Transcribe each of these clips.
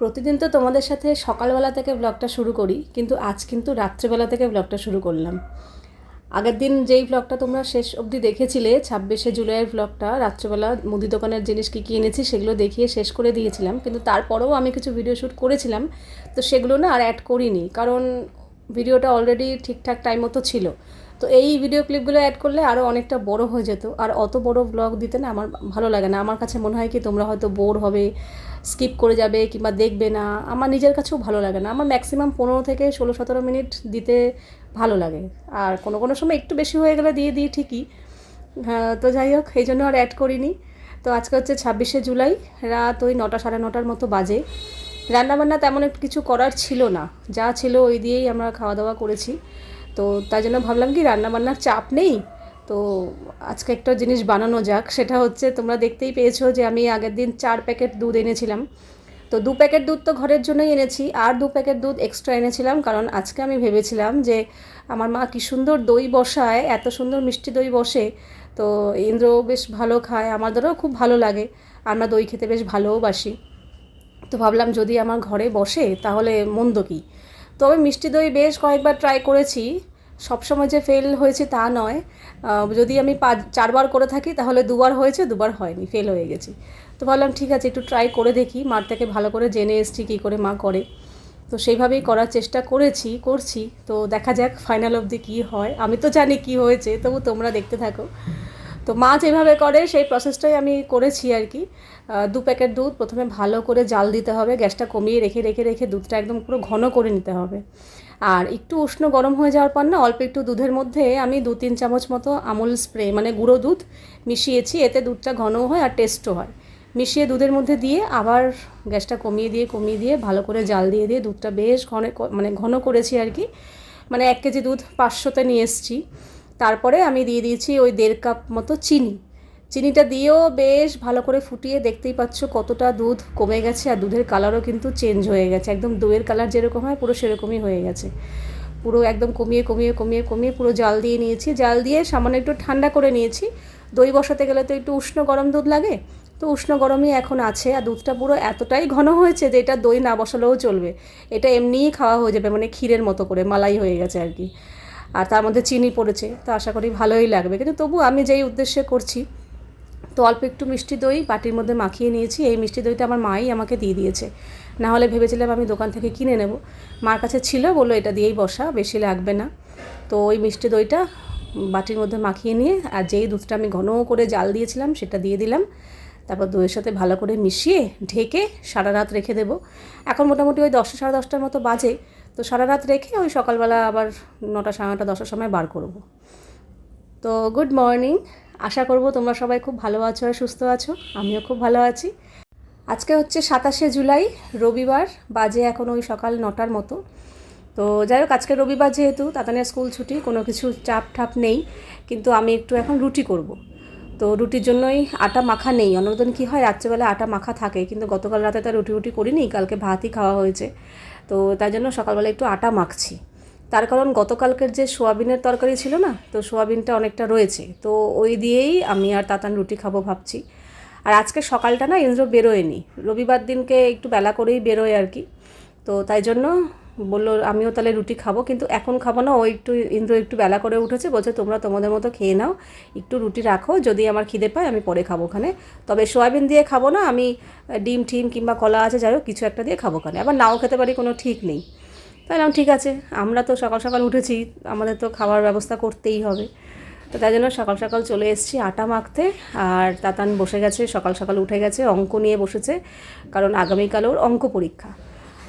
প্রতিদিন তো তোমাদের সাথে সকালবেলা থেকে ব্লগটা শুরু করি, কিন্তু আজ কিন্তু রাত্রেবেলা থেকে ব্লগটা শুরু করলাম। আগের দিন যেই ব্লগটা তোমরা শেষ অবধি দেখেছিলে, ছাব্বিশে জুলাইয়ের ব্লগটা রাত্রেবেলা মুদি দোকানের জিনিস কী কী এনেছি সেগুলো দেখিয়ে শেষ করে দিয়েছিলাম, কিন্তু তারপরেও আমি কিছু ভিডিও শ্যুট করেছিলাম, তো সেগুলো না আর অ্যাড করিনি, কারণ ভিডিওটা অলরেডি ঠিকঠাক টাইম মতো ছিল। তো এই ভিডিও ক্লিপগুলো অ্যাড করলে আরও অনেকটা বড় হয়ে যেত, আর অত বড় ব্লগ দিতে না আমার ভালো লাগে না। আমার কাছে মনে হয় কি তোমরা হয়তো বোর হবে স্কিপ করে যাবে কিংবা দেখবে না, আমার নিজের কাছেও ভালো লাগে না। আমার ম্যাক্সিমাম পনেরো থেকে ষোলো সতেরো মিনিট দিতে ভালো লাগে। আর কোনো কোনো সময় একটু বেশি হয়ে গেলে দিয়ে দিই ঠিকই। হ্যাঁ তো যাই হোক, এই জন্য আর অ্যাড করিনি। তো আজকে হচ্ছে ছাব্বিশে জুলাই, রাত ওই নটা সাড়ে নটার মতো বাজে। রান্নাবান্না তেমন একটু কিছু করার ছিল না। যা ছিল ওই দিয়েই আমরা খাওয়া দাওয়া করেছি। তো তাই জন্য ভাবলাম কি রান্নাবান্নার চাপ নেই? তো আজকে একটা জিনিস বানানো যাক, সেটা হচ্ছে তোমরা দেখতেই পেয়েছ যে আমি আগের দিন চার প্যাকেট দুধ এনেছিলাম। তো দু প্যাকেট দুধ তো ঘরের জন্যই এনেছি, আর দু প্যাকেট দুধ এক্সট্রা এনেছিলাম, কারণ আজকে আমি ভেবেছিলাম যে আমার মা কী সুন্দর দই বসায়, এত সুন্দর মিষ্টি দই বসে। তো ইন্দ্র বেশ ভালো খায়, আমাদেরও খুব ভালো লাগে, আমরা দই খেতে বেশ ভালোবাসি তো ভাবলাম যদি আমার ঘরে বসে, তাহলে মন্দ কী? তবে মিষ্টি দই বেশ কয়েকবার ট্রাই করেছি সবসময় যে ফেল হয়েছে তা নয়। যদি আমি পাঁচ, চারবার করে থাকি, তাহলে দুবার হয়েছে, দুবার হয়নি ফেল হয়ে গেছি। তো ভাবলাম, ঠিক আছে, একটু ট্রাই করে দেখি, মার থেকে ভালো করে জেনে এসছি কী করে মা করে। তো সেইভাবেই করার চেষ্টা করেছি, করছি। তো দেখা যাক ফাইনাল অবধি কী হয়। আমি তো জানি কী হয়েছে, তবু তোমরা দেখতে থাকো। তো মা যেভাবে করে, সেই প্রসেসটাই আমি করেছি আর কি। দু প্যাকেট দুধ, প্রথমে ভালো করে জাল দিতে হবে। গ্যাসটা কমিয়ে রেখে রেখে রেখে দুধটা একদম পুরো ঘন করে নিতে হবে। আর একটু উষ্ণ গরম হয়ে যাওয়ার পর না, অল্প একটু দুধের মধ্যে আমি দু তিন চামচ মতো আমুল স্প্রে মানে গুঁড়ো দুধ মিশিয়েছি, এতে দুধটা ঘনও হয় আর টেস্টও হয়। মিশিয়ে দুধের মধ্যে দিয়ে আবার গ্যাসটা কমিয়ে দিয়ে কমিয়ে দিয়ে ভালো করে জাল দিয়ে দিয়ে দুধটা বেশ ঘন মানে ঘন করেছি আর কি। মানে এক কেজি দুধ পাঁচশোতে নিয়ে এসেছি। তারপরে আমি দিয়ে দিয়েছি ওই দেড় কাপ মতো চিনি। চিনিটা দিয়েও বেশ ভালো করে ফুটিয়ে দেখতেই পাচ্ছ কতটা দুধ কমে গেছে আর দুধের কালারও কিন্তু চেঞ্জ হয়ে গেছে। একদম দইয়ের কালার যেরকম হয় পুরো সেরকমই হয়ে গেছে। পুরো একদম কমিয়ে কমিয়ে কমিয়ে কমিয়ে পুরো জাল দিয়ে নিয়েছি। জাল দিয়ে সামান্য একটু ঠান্ডা করে নিয়েছি। দই বসাতে গেলে তো একটু উষ্ণ গরম দুধ লাগে। তো উষ্ণ গরমই এখন আছে আর দুধটা পুরো এতটাই ঘন হয়েছে যে এটা দই না বসালেও চলবে। এটা এমনিই খাওয়া হয়ে যাবে মানে ক্ষীরের মতো করে, মালাই হয়ে গেছে আর কি। আর তার মধ্যে চিনি পড়েছে। তো আশা করি ভালোই লাগবে। কিন্তু তবু আমি যেই উদ্দেশ্যে করছি তো অল্প একটু মিষ্টি দই, বাটির মধ্যে মাখিয়ে নিয়েছি। এই মিষ্টি দইটা আমার মাই আমাকে দিয়ে দিয়েছে। না হলে ভেবেছিলাম আমি দোকান থেকে কিনে নেব। মার কাছে ছিল, বলল এটা দিয়েই বসা, বেশি লাগবে না। তো ওই মিষ্টি দইটা বাটির মধ্যে মাখিয়ে নিয়ে, আর যেই দুধটা আমি ঘন করে জাল দিয়েছিলাম, সেটা দিয়ে দিলাম। তারপর দইয়ের সাথে ভালো করে মিশিয়ে ঢেকে সারা রাত রেখে দেবো। এখন মোটামুটি ওই দশটা সাড়ে দশটার মতো বাজে। তো সারা রাত রেখে ওই সকালবেলা আবার নটা সাড়ে নটা, দশটার সময় বার করব। তো গুড মর্নিং। আশা করব তোমরা সবাই খুব ভালো আছো আর সুস্থ আছো। আমিও খুব ভালো আছি। আজকে হচ্ছে সাতাশে জুলাই, রবিবার, বাজে এখন ওই সকাল নটার মতো। তো যাই হোক, আজকে রবিবার যেহেতু তাতানের স্কুল ছুটি, কোনো কিছু চাপ ঠাপ নেই, কিন্তু আমি একটু এখন রুটি করব। তো রুটির জন্যই আটা মাখা নেই। অন্যদিন কী হয়, রাত্রেবেলা আটা মাখা থাকে, কিন্তু গতকাল রাতে তো রুটি রুটি করিনি, কালকে ভাতই খাওয়া হয়েছে। তো তাই জন্য সকালবেলা একটু আটা মাখছি। তার কারণ গতকালকের যে সোয়াবিনের তরকারি ছিল না, তো সোয়াবিনটা অনেকটা রয়েছে। তো ওই দিয়েই আমি আর তাতান রুটি খাব ভাবছি। আর আজকে সকালটা না ইন্দ্র বেরোয়নি। রবিবার দিনকে একটু বেলা করেই বেরোয় আর কি। তো তাই জন্য বলল, আমিও তাহলে রুটি খাব। কিন্তু এখন খাব না, ও একটু, ইন্দ্র একটু বেলা করে উঠেছে, বলছে, তোমরা তোমাদের মতো খেয়ে নাও, একটু রুটি রাখো, যদি আমার খিদে পায় আমি পরে খাব ওখানে। তবে সোয়াবিন দিয়ে খাব না, আমি ডিম টিম কিংবা কলা আছে, যাই হোক, কিছু একটা দিয়ে খাব ওখানে। আবার নাও খেতে পারি, কোনো ঠিক নেই। তাই বললাম ঠিক আছে, আমরা তো সকাল সকাল উঠেছি, আমাদের তো খাওয়ার ব্যবস্থা করতেই হবে। তো তাই জন্য সকাল সকাল চলে এসেছি আটা মাখতে, আর তাতান বসে গেছে, সকাল সকাল উঠে গেছে, অঙ্ক নিয়ে বসেছে, কারণ আগামীকাল ওর অঙ্ক পরীক্ষা।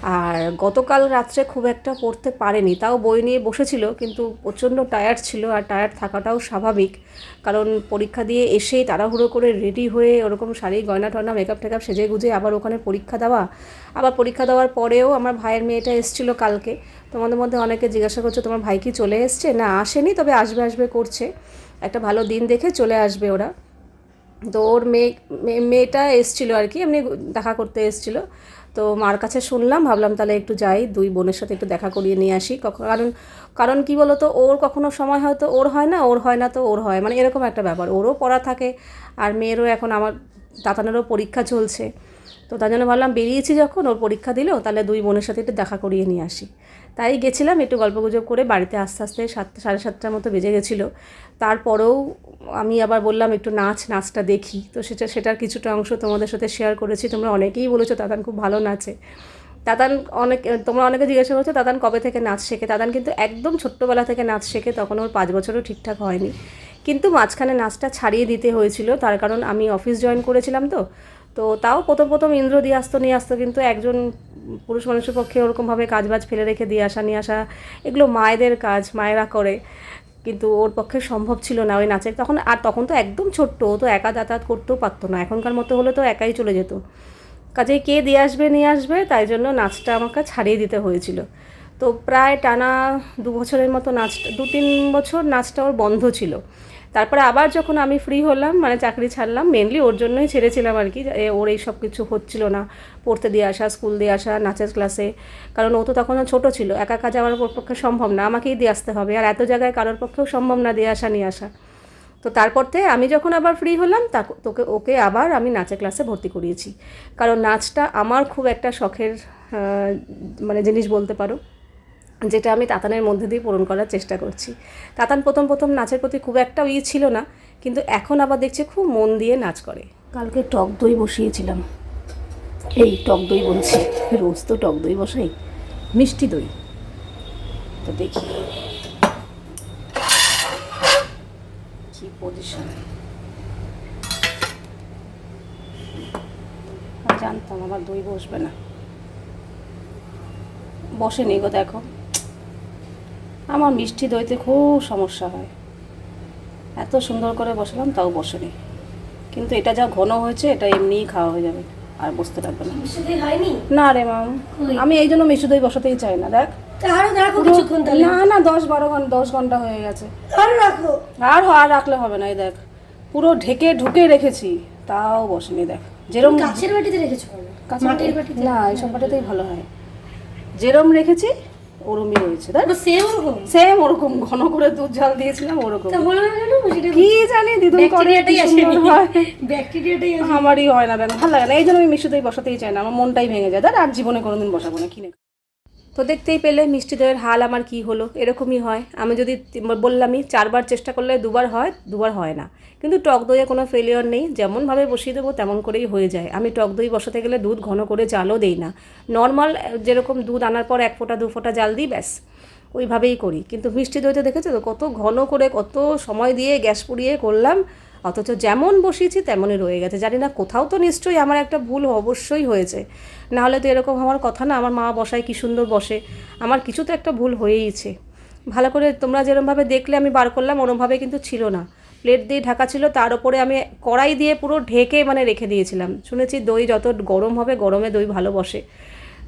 আর গতকাল রাত্রে খুব একটা পড়তে পারেনি। তাও বই নিয়ে বসেছিল, কিন্তু প্রচণ্ড টায়ার্ড ছিল আর টায়ার্ড থাকাটাও স্বাভাবিক। কারণ পরীক্ষা দিয়ে এসেই তাড়াহুড়ো করে রেডি হয়ে ওরকম শাড়ি, গয়না, টয়না মেকআপ টেকআপ সেজে গুজে আবার ওখানে পরীক্ষা দেওয়া। আবার পরীক্ষা দেওয়ার পরেও আমার ভাইয়ের মেয়েটা এসেছিল কালকে। তোমাদের মধ্যে অনেকে জিজ্ঞাসা করছ, তোমার ভাই কি চলে এসছে? না, আসেনি, তবে আসবে আসবে করছে। একটা ভালো দিন দেখে চলে আসবে ওরা। তো ওর মেয়ে, মেয়ে- মেয়েটা এসছিলো আর কি, এমনি দেখা করতে এসছিলো। তো মার কাছে শুনলাম, ভাবলাম তাহলে একটু যাই, দুই বোনের সাথে একটু দেখা করিয়ে নিয়ে আসি। কারণ কারণ কি বলতো, ওর কখনো সময় হয়তো ওর হয় না, ওর হয় না তো ওর হয়। মানে এরকম একটা ব্যাপার। ওরও পড়া থাকে, আর মেয়েরও এখন আমার দাতানেরও পরীক্ষা চলছে। তো তার জন্য ভাবলাম বেরিয়েছি যখন, ওর পরীক্ষা দিল, তাহলে দুই বোনের সাথে একটু দেখা করিয়ে নিয়ে আসি। তাই গেছিলাম, একটু গল্পগুজব করে বাড়িতে আস্তে আস্তে সাতটা, সাড়ে সাতটার মতো বেজে গেছিল। তারপরেও আমি আবার বললাম একটু নাচ, নাচটা দেখি। তো সেটা, সেটার কিছুটা অংশ তোমাদের সাথে শেয়ার করেছি। তোমরা অনেকেই বলেছ তাতান খুব ভালো নাচে। তাতান অনেক, তোমরা অনেকে জিজ্ঞাসা করছ তাতান কবে থেকে নাচ শেখে? তাতান কিন্তু একদম ছোট্টবেলা থেকে নাচ শেখে, তখন ওর পাঁচ বছরও ঠিকঠাক হয়নি। কিন্তু মাঝখানে নাচটা ছাড়িয়ে দিতে হয়েছিল, তার কারণ আমি অফিস জয়েন করেছিলাম তো। তো তাও প্রথম প্রথম ইন্দ্র দিয়ে আসতো নিয়ে আসতো কিন্তু একজন পুরুষ মানুষের পক্ষে ওরকমভাবে কাজবাজ ফেলে রেখে দিয়ে আসা, নিয়ে আসা, এগুলো মায়েদের কাজ, মায়েরা করে। কিন্তু ওর পক্ষে সম্ভব ছিল না ওই নাচের। তখন আর তখন তো একদম ছোট্ট, ও তো একা যাতায়াত করতেও পারতো না। এখনকার মতো হলে তো একাই চলে যেত। কাজেই কে দিয়ে আসবে, নিয়ে আসবে, তাই জন্য নাচটা আমাকে ছাড়িয়ে দিতে হয়েছিল। তো প্রায় টানা দু বছরের মতো নাচটা দু তিন বছর নাচটা ওর বন্ধ ছিল। তারপরে আবার যখন আমি ফ্রি হলাম মানে চাকরি ছাড়লাম মেনলি ওর জন্যই ছেড়েছিলাম আর কি ওর এই সব কিছু হচ্ছিল না, পড়তে দিয়ে আসা স্কুল দিয়ে আসা, নাচের ক্লাসে কারণ ও তো তখনও ছোট ছিল, একা যাওয়ার ওর পক্ষে সম্ভব না, আমাকেই দিয়ে আসতে হবে। আর এত জায়গায় কারোর পক্ষেও সম্ভব না দিয়ে আসা, নিয়ে আসা। তো তারপর থেকে আমি যখন আবার ফ্রি হলাম, তা তোকে, ওকে আবার আমি নাচের ক্লাসে ভর্তি করিয়েছি। কারণ নাচটা আমার খুব একটা শখের মানে জিনিস বলতে পারো। যেটা আমি তাতানের মধ্যে দিয়ে পূরণ করার চেষ্টা করছি। তাতান প্রথম প্রথম নাচের প্রতি খুব একটা ইয়ে ছিল না, কিন্তু এখন আবার দেখছি খুব মন দিয়ে নাচ করে। কালকে টক দই বসিয়েছিলাম। এই টক দই বলছি, রোজ তো টক দই বসাই, মিষ্টি দই। তো দেখি কি পজিশন জানতাম আমার দই বসবে না। বসেনি গো দেখো। আমার মিষ্টি দইতে খুব সমস্যা হয়। এত সুন্দর করে বসালাম তাও বসেনি। কিন্তু এটা যা ঘন হয়েছে এটা এমনিই খাওয়া হয়ে যাবে আর বসতে থাকবে না। না রে মাম আমি এই জন্য মিষ্টি দই বসাতেই চাই না দেখ। না না দশ বারো ঘণ্টা দশ ঘণ্টা হয়ে গেছে। আরও রাখো। আর আর রাখলে হবে না এই দেখ। পুরো ঢেকে ঢুকে রেখেছি তাও বসেনি দেখ। যেরম কাছের বাটিতে রেখেছো না এইসব বাটিতেই ভালো হয়। যেরম রেখেছি ওরমই রয়েছে তাই সেম ওরকম সেম ওরকম ঘন করে দুধ জল দিয়েছিলাম ওরকম। কি জানি দিদুন করে ব্যাকটেরিয়াটাই আমারই হয় না ভালো লাগে না। এই জন্য আমি মিশুতেই দই বসাতেই চাই না আমার মনটাই ভেঙে যায়। দাদা আর জীবনে কোনোদিন বসাবো না কিনে তো দেখতেই পেলে মিষ্টি দইয়ের হাল আমার কি হলো, এরকমই হয়। আমি যদি বললামই, চারবার চেষ্টা করলে দুবার হয় দুবার হয় না। কিন্তু টক দইয়ে কোনো ফেলিওর নেই, যেমনভাবে বসিয়ে দেবো তেমন করেই হয়ে যায়। আমি টক দই বসাতে গেলে দুধ ঘন করে জালও দেই না। নর্মাল যেরকম দুধ আনার পর এক ফোঁটা, দু ফোঁটা জাল দিই, ব্যাস। ওইভাবেই করি। কিন্তু মিষ্টি দইতে দেখেছ তো, কত ঘন করে, কত সময় দিয়ে গ্যাস পুড়িয়ে করলাম অথচ যেমন বসিয়েছি তেমনই রয়ে গেছে। জানি না কোথাও তো নিশ্চয়ই আমার একটা ভুল অবশ্যই হয়েছে। না হলে তো এরকম হওয়ার কথা না, আমার মা বসায়, কি সুন্দর বসে। আমার কিছু তো একটা ভুল হয়েইছে। ভালো করে তোমরা যেরমভাবে দেখলে আমি বার করলাম, ওরমভাবে কিন্তু ছিল না। প্লেট দিয়ে ঢাকা ছিল, তার উপরে আমি কড়াই দিয়ে পুরো ঢেকে মানে রেখে দিয়েছিলাম। শুনেছি দই যত গরম হবে, গরমে দই ভালো বসে।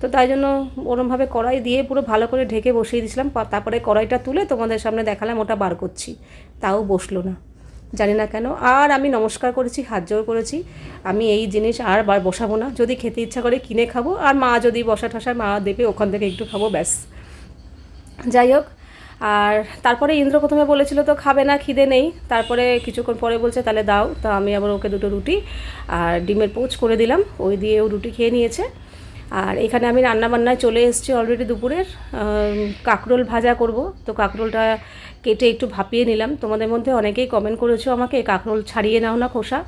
তো তাই জন্য ওরমভাবে কড়াই দিয়ে পুরো ভালো করে ঢেকে বসিয়ে দিয়েছিলাম। তারপরে কড়াইটা তুলে তোমাদের সামনে দেখালাম, ওটা বার করছি। তাও বসল না। জানি না কেন। আর আমি নমস্কার করেছি, হাত জোর করেছি। আমি এই জিনিস আর বার বসাবো না। যদি খেতে ইচ্ছা করে কিনে খাব, আর মা যদি বসা ঠাসায় মা দেবে, ওখান থেকে একটু খাব, ব্যাস। যাই হোক, আর তারপরে ইন্দ্র প্রথমে বলেছিল তো খাবে না, খিদে নেই। তারপরে কিছুক্ষণ পরে বলছে, তাহলে দাও। তো আমি আবার ওকে দুটো রুটি আর ডিমের পোচ করে দিলাম। ওই দিয়ে ও রুটি খেয়ে নিয়েছে। আর এখানে আমি রান্নাবান্নায় চলে এসেছি অলরেডি দুপুরের। কাঁকরোল ভাজা করব। তো কাঁকরোলটা কেটে একটু ভাপিয়ে নিলাম। তোমাদের মধ্যে অনেকেই কমেন্ট করেছ আমাকে, কাঁকরোল ছাড়িয়ে নাও না খোসা।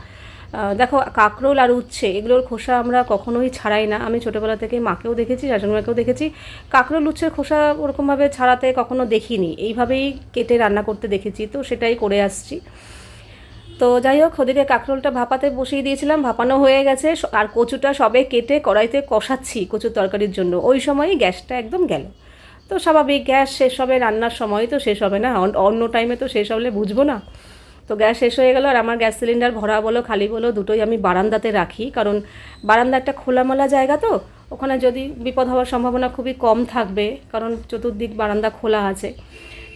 দেখো, কাঁকরোল আর উচ্ছে, এগুলোর খোসা আমরা কখনোই ছাড়াই না। আমি ছোটোবেলা থেকে মাকেও দেখেছি শাশুড়িমাকেও দেখেছি। কাঁকরোল, উচ্ছের খোসা ওরকমভাবে ছাড়াতে কখনো দেখিনি। এইভাবেই কেটে রান্না করতে দেখেছি, তো সেটাই করে আসছি। তো যাই হোক, ওদিকে কাঁকরোলটা ভাপাতে বসিয়ে দিয়েছিলাম, ভাপানো হয়ে গেছে। আর কচুটা সবে কেটে কড়াইতে কষাচ্ছি কচুর তরকারির জন্য। ওই সময়ই গ্যাসটা একদম গেল। তো স্বাভাবিক, গ্যাস শেষ হবে রান্নার সময় তো শেষ হবে না। অন- অন্য টাইমে তো শেষ হলে বুঝব না। তো গ্যাস শেষ হয়ে গেল আর আমার গ্যাস সিলিন্ডার ভরা বলো, খালি বলো, দুটোই আমি বারান্দাতে রাখি। কারণ বারান্দা একটা খোলামেলা জায়গা তো, ওখানে যদি বিপদ হওয়ার সম্ভাবনা খুবই কম থাকবে। কারণ চতুর্দিক বারান্দা খোলা আছে।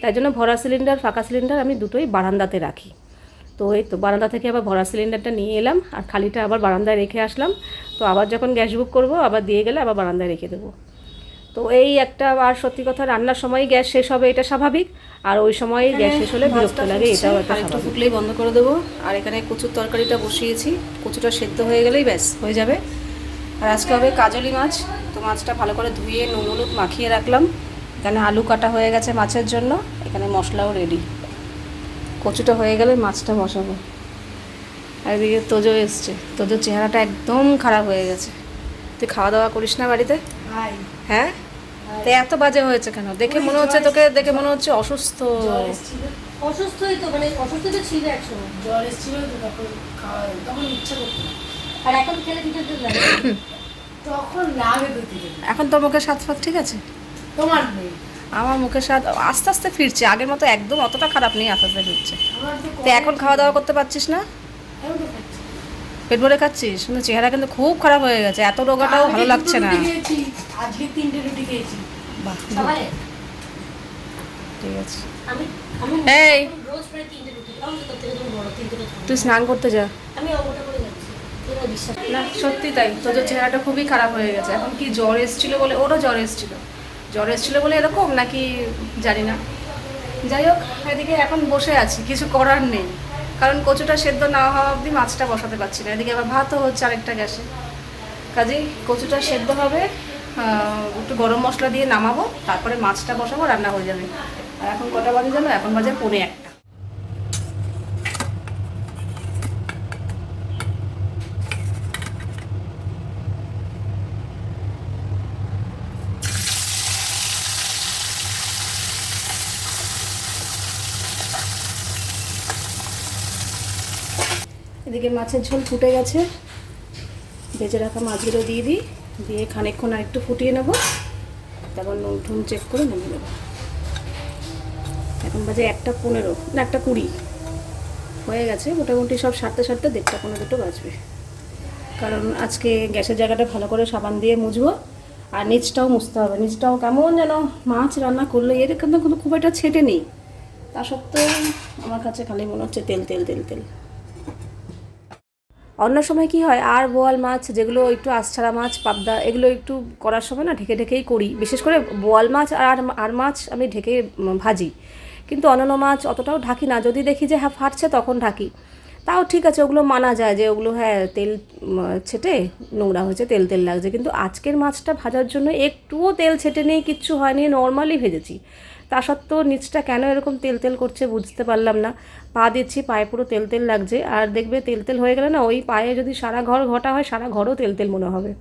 তাই জন্য ভরা সিলিন্ডার, ফাঁকা সিলিন্ডার আমি দুটোই বারান্দাতে রাখি। তো এই তো বারান্দা থেকে আবার ভরা সিলিন্ডারটা নিয়ে এলাম আর খালিটা আবার বারান্দায় রেখে আসলাম। তো আবার যখন গ্যাস বুক করব, আবার দিয়ে গেলে আবার বারান্দায় রেখে দেবো। তো এই একটা আর সত্যি কথা রান্নার সময় গ্যাস শেষ হবে এটা স্বাভাবিক। আর ওই সময় গ্যাস শেষ হলে বিরক্ত লাগে এটাও একটা একটু ফুটলেই বন্ধ করে দেবো। আর এখানে কচুর তরকারিটা বসিয়েছি কচুটা সেদ্ধ হয়ে গেলেই ব্যাস হয়ে যাবে। আর আজকে হবে কাজলি মাছ তো মাছটা ভালো করে ধুয়ে নুন হলুদ মাখিয়ে রাখলাম। এখানে আলু কাটা হয়ে গেছে মাছের জন্য এখানে মশলাও রেডি কচুটা হয়ে গেলে মাছটা বসাবো। আর এদিকে তোজো এসছে তোজোর চেহারাটা একদম খারাপ হয়ে গেছে। তুই খাওয়া দাওয়া করিস না বাড়িতে? হ্যাঁ? তো এত বাজে হয়েছে কেন? দেখে মনে হচ্ছে তোকে দেখে মনে হচ্ছে অসুস্থ। অসুস্থই তো মানে অসুস্থ তো ছিল একসময়। জ্বর এসেছিল তখন খাওয়া তখন ইচ্ছা করতো আর এখন খেলে দিতে লাগে তখন এখন তোর মুখে স্বাদ ফাদ ঠিক আছে? তোমার নেই। আমার মুখের স্বাদ আস্তে আস্তে ফিরছে। আগের মতো একদম অতটা খারাপ নেই আস্তে আস্তে ফিরছে। তো এখন খাওয়া দাওয়া করতে পারছিস না? এখন তো খাচ্ছি। পেট ভরে খাচ্ছিস? কিন্তু চেহারা কিন্তু খুব খারাপ হয়ে গেছে। এত রোগাটাও ভালো লাগছে না। আজকে তিনটে রুটি খেয়েছি। বাহ ঠিক আছে। এই। তুই স্নান করতে যা। না সত্যি তাই। তোদের চেহারাটা খুবই খারাপ হয়ে গেছে। এখন কি জ্বর এসেছিল বলে ওরও জ্বর এসেছিল। জ্বর এসেছিল বলে এরকম নাকি জানি না। যাই হোক এদিকে এখন বসে আছি। কিছু করার নেই। কারণ কচুটা সেদ্ধ না হওয়া অবধি মাছটা বসাতে পারছি না। এদিকে আবার ভাতও হচ্ছে আরেকটা গ্যাসে। কাজেই কচুটা সেদ্ধ হবে একটু গরম মশলা দিয়ে নামাবো, তারপরে মাছটা বসাবো, রান্না হয়ে যাবে। আর এখন কটা বাজে জানো? এখন বাজে পনে একটা। এদিকে মাছের ঝোল ফুটে গেছে। ভেজে রাখা মাছগুলো দিয়ে দিই। দিয়ে খানিকক্ষণ আর একটু ফুটিয়ে নেব। তারপর নুন ঠুন চেক করে নেমে নেব। এখন বাজে একটা পনেরো, না একটা কুড়ি। হয়ে গেছে। মোটামুটি সব সারতে সারতে দেড়টা পনেরো দুটো বাজবে। কারণ আজকে গ্যাসের জায়গাটা ভালো করে সাবান দিয়ে মুছবো। আর নিচটাও মুছতে হবে। নিচটাও কেমন যেন মাছ রান্না করলে এর কিন্তু খুব একটা ছেটে নেই। তা সত্ত্বেও আমার কাছে খালি মনে হচ্ছে তেল তেল তেল তেল। অন্য সময় কি হয়, আর বোয়াল মাছ যেগুলো একটু আশছাড়া মাছ, পাবদা, এগুলো একটু করার সময় না ঢেকে ঢেকেই করি। বিশেষ করে বোয়াল মাছ আর আর মাছ আমি ঢেকে ভাজি। কিন্তু অন্যান্য মাছ অতটাও ঢাকি না। যদি দেখি যে হ্যাঁ ফাটছে তখন ঢাকি। তাও ঠিক আছে, ওগুলো মানা যায় যে ওগুলো হ্যাঁ তেল ছেটে নোংরা হয়েছে, তেল তেল লাগছে। কিন্তু আজকের মাছটা ভাজার জন্য একটুও তেল ছেটে নেই, কিচ্ছু হয়নি, নর্মালি ভেজেছি। তা সত্ত্বেও নিচটা কেন এরকম তেল তেল করছে বুঝতে পারলাম না। পা দিচ্ছি, পায়ে পুরো তেল তেল লাগছে। আর দেখবে তেল তেল হয়ে গেলে না ওই পায়ে যদি সারা ঘর ঘটা হয়, সারা ঘরও তেল তেল মনে হবে।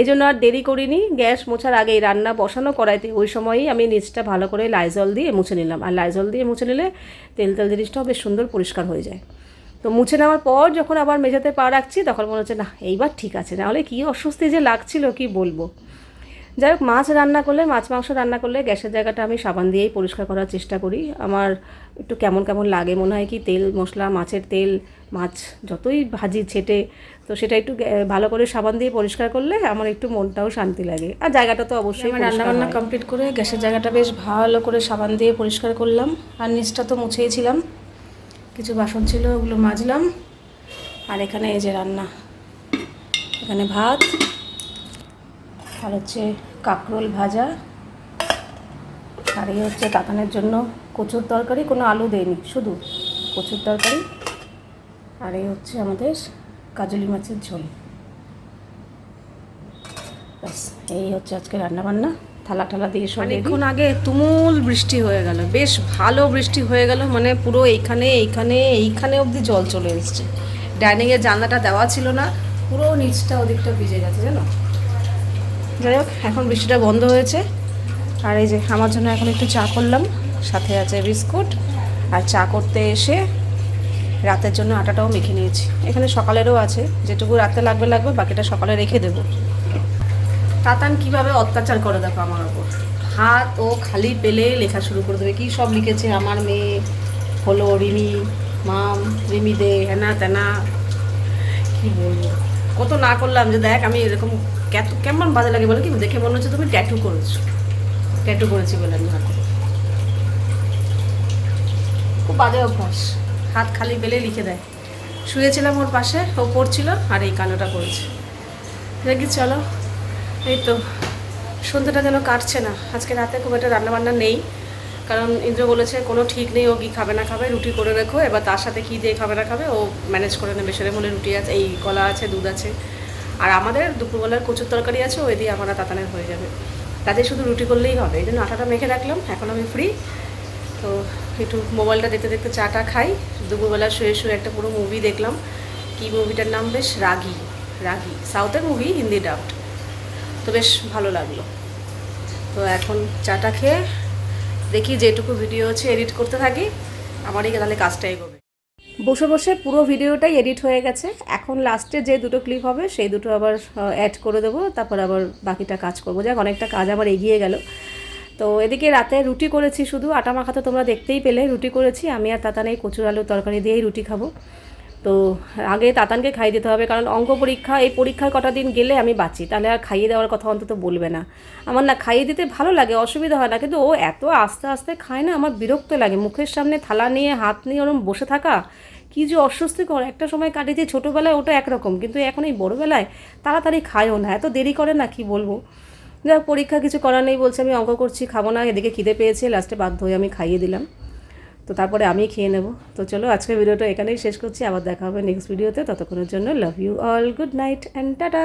এই জন্য আর দেরি করিনি, গ্যাস মোছার আগেই রান্না বসানো করাইতে ওই সময়ই আমি নিচটা ভালো করে লাইজল দিয়ে মুছে নিলাম। আর লাইজল দিয়ে মুছে নিলে তেল তেল জিনিসটাও বেশ সুন্দর পরিষ্কার হয়ে যায়। তো মুছে নেওয়ার পর যখন আবার মেঝেতে পা রাখছি, তখন মনে হচ্ছে, না, এইবার ঠিক আছে। নাহলে কী অস্বস্তি যে লাগছিল, কি বলব? যাই হোক মাছ রান্না করলে মাছ মাংস রান্না করলে গ্যাসের জায়গাটা আমি সাবান দিয়েই পরিষ্কার করার চেষ্টা করি। আমার একটু কেমন কেমন লাগে মনে হয় কি তেল মশলা মাছের তেল মাছ যতই ভাজি ছেটে তো সেটা একটু ভালো করে সাবান দিয়ে পরিষ্কার করলে আমার একটু মনটাও শান্তি লাগে। আর জায়গাটা তো অবশ্যই আমার রান্না বান্না কমপ্লিট করে গ্যাসের জায়গাটা বেশ ভালো করে সাবান দিয়ে পরিষ্কার করলাম। আর নিচটা তো মুছেইছিলাম। কিছু বাসন ছিল ওগুলো মাজলাম। আর এখানে এই যে রান্না। এখানে ভাত। আর হচ্ছে কাঁকরোল ভাজা। আর এই হচ্ছে কাকানের জন্য কচুর তরকারি কোনো আলু দেয়নি শুধু কচুর তরকারি। আর এই হচ্ছে আমাদের কাজলি মাছের ঝোল। ব্যাস এই হচ্ছে আজকে রান্নাবান্না। থালা ঠালা দিয়ে সব অনেকক্ষণ আগে তুমুল বৃষ্টি হয়ে গেল বেশ ভালো বৃষ্টি হয়ে গেল মানে পুরো এইখানে এইখানে এইখানে অবধি জল চলে এসছে। ডাইনিংয়ের জানলাটা দেওয়া ছিল না পুরো নিচটা ওদিকটা ভিজে গেছে জানো? যাই হোক, এখন বৃষ্টিটা বন্ধ হয়েছে। আর এই যে আমার জন্য এখন একটু চা করলাম, সাথে আছে বিস্কুট আর চা করতে এসে রাতের জন্য আটাটাও মেখে নিয়েছি। এখানে সকালেরও আছে, যেটুকু রাতে লাগবে লাগবে, বাকিটা সকালে রেখে দেবো। তাতান কীভাবে অত্যাচার করে দেখো আমার ওপর হাত ও খালি পেলে লেখা শুরু করে দেবে। কী সব লিখেছে আমার মেয়ে, হলো রিমি, মাম, রিমি দে হেনা তেনা কি বলব? কত না করলাম যে দেখ আমি এরকম ক্যাত- কেমন বাজে লাগে বলে কি? দেখে মনে হচ্ছে তুমি ট্যাটু করেছ। ট্যাটু করেছি বলে আমি হাতে। খুব বাজে অভ্যাস। হাত খালি পেলে লিখে দেয়। শুয়েছিলাম ওর পাশে, ও পড়ছিল আর এই কানোটা করেছে দেখি চলো। এই তো, সন্ধ্যাটা যেন কাটছে না। আজকে রাতে খুব একটা রান্নাবান্না নেই। কারণ ইন্দ্র বলেছে, কোনো ঠিক নেই, ও কি খাবে না খাবে, রুটি করে রেখো। এবার তার সাথে কী দিয়ে খাবে না খাবে, ও ম্যানেজ করে নেবে। সেরে বলে রুটি আছে, এই কলা আছে, দুধ আছে। আর আমাদের দুপুরবেলার কচুর তরকারি আছে, ওই দিয়ে আমার তাতানের হয়ে যাবে। তাতে শুধু রুটি করলেই হবে। এই জন্য আটাটা মেখে রাখলাম, এখন আমি ফ্রি তো একটু মোবাইলটা দেখতে দেখতে চাটা খাই। দুপুরবেলা শুয়ে শুয়ে একটা পুরো মুভি দেখলাম। কি মুভিটার নাম বেশ? রাগি। রাগি। সাউথের মুভি হিন্দি ডাবড তো বেশ ভালো লাগল। তো এখন চাটা খেয়ে দেখি যেটুকু ভিডিও আছে এডিট করতে থাকি। আমারই তাহলে কাজটা এগোবে। বসে বসে পুরো ভিডিওটাই এডিট হয়ে গেছে। এখন লাস্টে যে দুটো ক্লিপ হবে, সেই দুটো আবার অ্যাড করে দেবো, তারপর আবার বাকিটা কাজ করব। যাক, অনেকটা কাজ আবার এগিয়ে গেল। তো এদিকে রাতে রুটি করেছি শুধু, আটা মাখাতে তোমরা দেখতেই পেলে, রুটি করেছি। আমি আর তাতা নেই কচুর আলুর তরকারি দিয়েই রুটি খাব। তো আগে তাতানকে খাইয়ে দিতে হবে, কারণ অঙ্ক পরীক্ষা, এই পরীক্ষার কটা দিন গেলে আমি বাঁচি। তাহলে আর খাইয়ে দেওয়ার কথা অন্তত বলবে না। আমার না খাইয়ে দিতে ভালো লাগে, অসুবিধা হয় না, কিন্তু ও এত আস্তে আস্তে খায় না, আমার বিরক্ত লাগে। মুখের সামনে থালা নিয়ে, হাত নিয়ে ওরম বসে থাকা, কী যে অস্বস্তিকর। একটা সময় কাটিয়েছে, ছোটোবেলায় ওটা একরকম, কিন্তু এখন এই বড়োবেলায় তাড়াতাড়ি খায়ও না। এত দেরি করে না, কি বলব? যাক, পরীক্ষা কিছু করার নেই বলছে, আমি অঙ্ক করছি, খাব না, এদিকে খিদে পেয়েছে লাস্টে বাধ্য হয়ে আমি খাইয়ে দিলাম। তো তারপরে আমি খেয়ে নেব। তো চলো, আজকের ভিডিওটা এখানেই শেষ করছি। আবার দেখা হবে নেক্সট ভিডিওতে ততক্ষণের জন্য love you all good night and tata